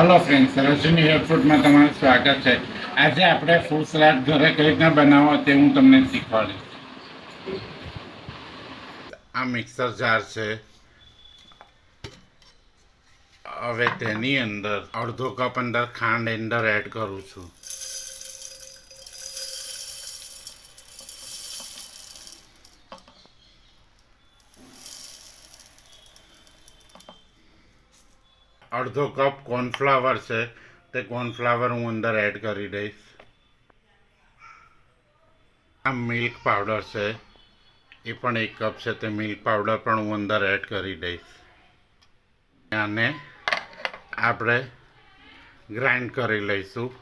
Hello friends રજની એરફૂડમાં તમારું સ્વાગત છે. આજે આપણે ફૂડ સલાડ ઘરે કઈ રીતના બનાવો તે હું તમને શીખવાડીશ. આ મિક્સર જાર છે. હવે તેની અંદર અડધો કપ અંદર ખાંડ અંદર એડ કરું છું. અડધો કપ કોર્નફ્લાવર છે. તે કોર્નફ્લાવર હું અંદર એડ કરી દઈશ. આ મિલ્ક પાવડર છે. એ પણ એક કપ છે. તે મિલ્ક પાવડર પણ હું અંદર એડ કરી દઈશ. આને આપણે ગ્રાઇન્ડ કરી લઈશું,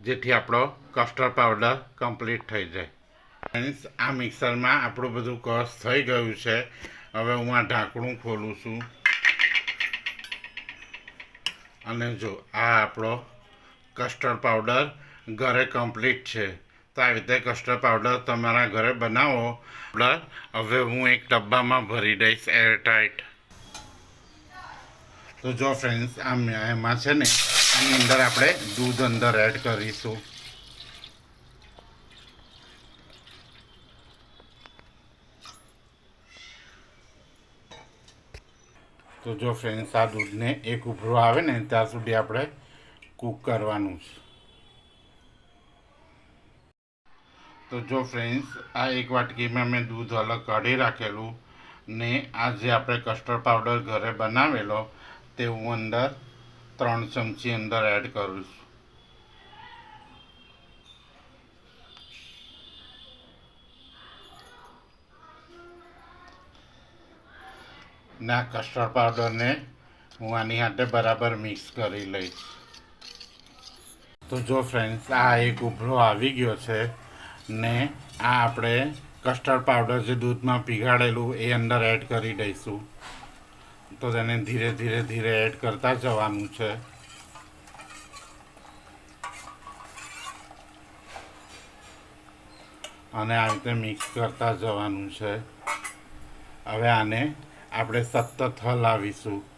જેથી આપણો કસ્ટર્ડ પાવડર કમ્પ્લીટ થઈ જાય. ફ્રેન્ડ્સ આ મિક્સરમાં આપણું બધું કસ થઈ ગયું છે. હવે હું આ ઢાંકણું ખોલું છું. અને જો આ આપણો કસ્ટર્ડ પાવડર ઘરે કમ્પ્લીટ છે. તો આવી રીતે કસ્ટર્ડ પાવડર તમારા ઘરે બનાવો. પાવડર હવે હું એક ડબ્બામાં ભરી દઈશ એરટાઈટ તો જો ફ્રેન્ડ્સ આમ એમાં છે ને એની અંદર આપણે દૂધ અંદર એડ કરીશું. તો જો ફ્રેન્ડ્સ આ દૂધને એક ઉભરો આવે ને, ત્યાં સુધી આપણે કૂક કરવાનું છે. તો જો ફ્રેન્ડ્સ આ એક વાટકીમાં મેં દૂધ અલગ કાઢી રાખેલું ને આ જે આપણે કસ્ટર્ડ પાવડર ઘરે બનાવેલો, તે હું અંદર ત્રણ ચમચી અંદર એડ કરું છું. ને કસ્ટર્ડ પાવડરને હું આની હાથે બરાબર મિક્સ કરી લઈશ. તો જો ફ્રેન્ડ્સ આ એક ઉભરો આવી ગયો છે ને આ આપણે કસ્ટર્ડ પાવડર જે દૂધમાં પીગાડેલું એ અંદર એડ કરી દઈશું. તો તેને ધીરે ધીરે ધીરે એડ કરતા જવાનું છે. અને આ રીતે મિક્સ કરતા જવાનું છે. હવે આને આપણે સતત હલાવીશું.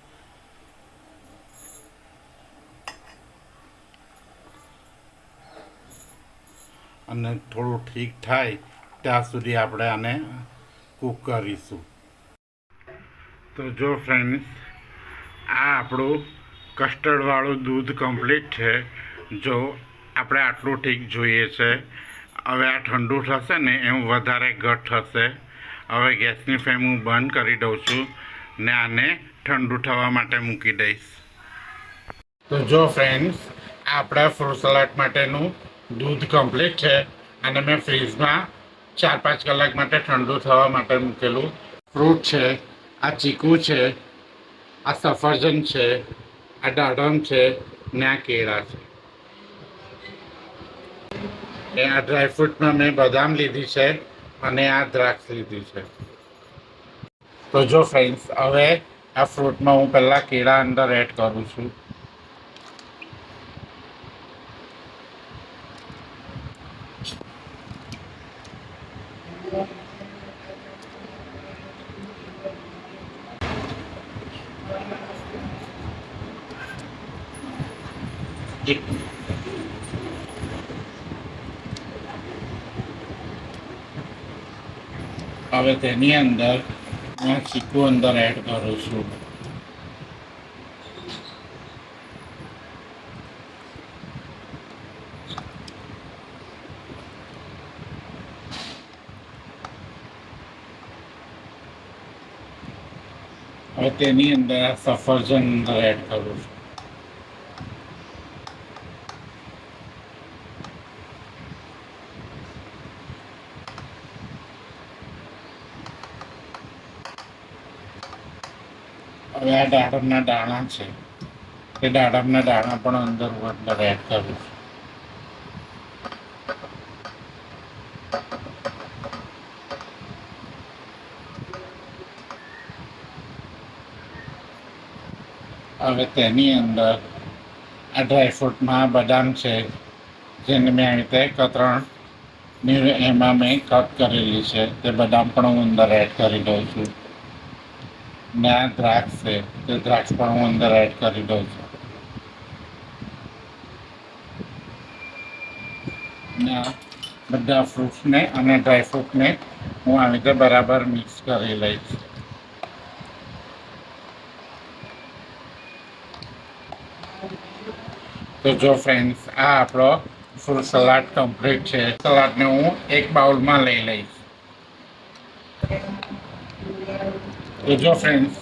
અને થોડું ઠીક થાય ત્યાં સુધી આપણે આને કૂક કરીશું. તો જો ફ્રેન્ડ્સ આ આપણું કસ્ટર્ડવાળું દૂધ કમ્પ્લીટ છે. જો આપણે આટલું ઠીક જોઈએ છે. હવે આ ઠંડુ થશે ને એમ વધારે ઘટ થશે. હવે ગેસની ફ્લેમ હું બંધ કરી દઉં છું ને આને ઠંડુ થવા માટે મૂકી દઈશ. તો જો ફ્રેન્ડ્સ આપણા ફ્રૂટ સલાડ માટેનું દૂધ કમ્પ્લીટ છે અને મેં ફ્રીજમાં ચાર પાંચ કલાક માટે ઠંડુ થવા માટે મૂકેલું. ફ્રૂટ છે, આ ચીકુ છે, આ સફરજન છે, આ દાડમ છે ને આ કેળા છે. ને આ ડ્રાયફ્રૂટમાં મેં બદામ લીધી છે. અને આ દ્રાક્ષ લીધી છે. તો જો ફ્રેન્ડ્સ હવે આ ફ્રૂટમાં હું પહેલાં કેળા અંદર એડ કરું છું. એક હવે તેની અંદર હું ચીકુ અંદર એડ કરું છું. હવે તેની અંદર આ સફરજન અંદર એડ કરું છું. હવે આ દાડમના દાણા છે. એ દાડમના દાણા પણ અંદર હું અંદર એડ કરું છું. હવે તેની અંદર આ ડ્રાયફ્રૂટમાં બદામ છે, જેને મેં આવી રીતે કતરણ એમાં મેં કટ કરેલી છે. તે બદામ પણ હું અંદર એડ કરી દઉં છું. ને દ્રાક્ષ છે, તે દ્રાક્ષ પણ હું અંદર એડ કરી દઉં છું. ને બધા ફ્રૂટ્સને અને ડ્રાય ડ્રાયફ્રૂટને હું આવી રીતે બરાબર મિક્સ કરી લઈશ. તો જો ફ્રેન્ડ્સ આ આપણો ફ્રૂટ સલાડ કમ્પ્લીટ છે. સલાડને હું એક બાઉલમાં લઈ લઈશ. તો જો ફ્રેન્ડ્સ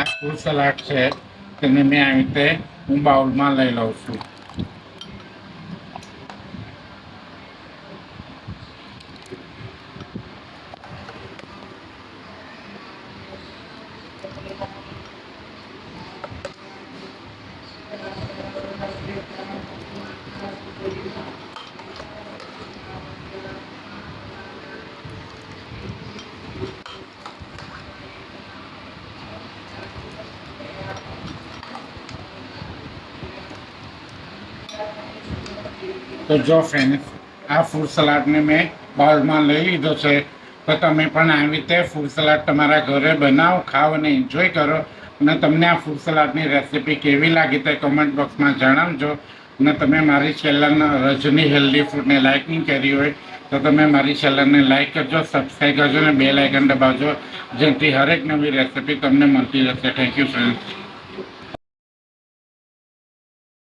આ ફૂલ સલાડ છે, તેને મેં આવી રીતે હું બાઉલમાં લઈ લઉં છું. તો જો ફ્રેન્ડ્સ આ ફૂડ સલાડને મેં બાઉલમાં લઈ લીધો છે, તો તમે પણ આવી રીતે ફૂડ સલાડ તમારા ઘરે બનાવો, ખાઓ અને એન્જોય કરો. અને તમને આ ફૂડ સલાડની રેસિપી કેવી લાગી તે કમેન્ટ બોક્સમાં જણાવજો. અને તમે મારી ચેનલ રજની હેલ્ધી ફૂડને લાઇક નહીં કરી હોય, તો તમે મારી ચેનલને લાઇક કરજો સબસ્ક્રાઈબ કરજો અને બે લાઇકન દબાવજો, જેથી હરેક નવી રેસિપી તમને મળતી રહેશે. Thank you friends